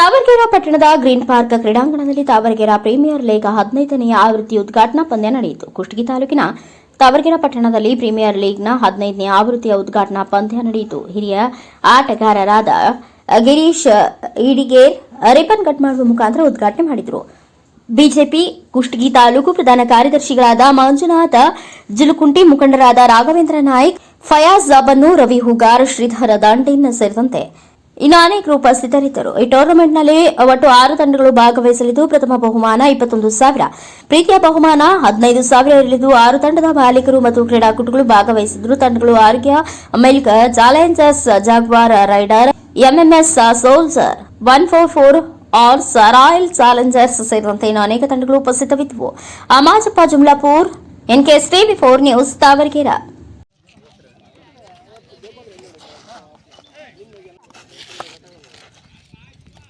ತಾವರಗೆರೆ ಪಟ್ಟಣದ green park ಕ್ರೀಡಾಂಗಣದಲ್ಲಿ Tavaragere premier league ಹದಿನೈದನೆಯ ಆವೃತ್ತಿ ಉದ್ಘಾಟನಾ ಪಂದ್ಯ ನಡೆಯಿತು. ಕುಷ್ಟಗಿ ತಾಲೂಕಿನ ತಾವರಗೆರೆ ಪಟ್ಟಣದಲ್ಲಿ ಪ್ರೀಮಿಯರ್ ಲೀಗ್ನ ಹದಿನೈದನೇ ಆವೃತ್ತಿಯ ಉದ್ಘಾಟನಾ ಪಂದ್ಯ ನಡೆಯಿತು. ಹಿರಿಯ ಆಟಗಾರರಾದ ಗಿರೀಶ್ ಇಡಿಗೇರ್ ರಿಪನ್ ಕಟ್ ಮಾಡುವ ಮುಖಾಂತರ ಉದ್ಘಾಟನೆ ಮಾಡಿದರು. ಬಿಜೆಪಿ ಕುಷ್ಟಗಿ ತಾಲೂಕು ಪ್ರಧಾನ ಕಾರ್ಯದರ್ಶಿಗಳಾದ ಮಂಜುನಾಥ ಜಿಲುಕುಂಟಿ, ಮುಖಂಡರಾದ ರಾಘವೇಂದ್ರ ನಾಯ್ಕ್, ಫಯಾಜ್ ಜಾಬನ್ನು ರವಿ ಹುಗಾರ್, ಶ್ರೀಧರ ದಾಂಡೇನ್ ಸೇರಿದಂತೆ ಇನ್ನು ಅನೇಕರು ಉಪಸ್ಥಿತರಿದ್ದರು ಈ ಟೂರ್ನಮೆಂಟ್ನಲ್ಲಿ ಒಟ್ಟು ಆರು ತಂಡಗಳು ಭಾಗವಹಿಸಲಿದ್ದು ಪ್ರಥಮ ಬಹುಮಾನ ಇಪ್ಪತ್ತೊಂದು ಸಾವಿರ ಪ್ರೀತಿಯ ಬಹುಮಾನ ಹದಿನೈದು ಸಾವಿರ ಇರಲಿದ್ದು ಆರು ತಂಡದ ಮಾಲೀಕರು ಮತ್ತು ಕ್ರೀಡಾಕೂಟಗಳು ಭಾಗವಹಿಸಿದ್ರು ತಂಡಗಳು Arogya Milk Challengers Jaguar Rider MMS ಸೋಲ್ಸರ್ one four four hours royal Challengers ಸೇರಿದಂತೆ ಇನ್ನು ಅನೇಕ ತಂಡಗಳು ಉಪಸ್ಥಿತವಿದ್ದವು Amajappa Jumlapur NKS TV four news Tavaragere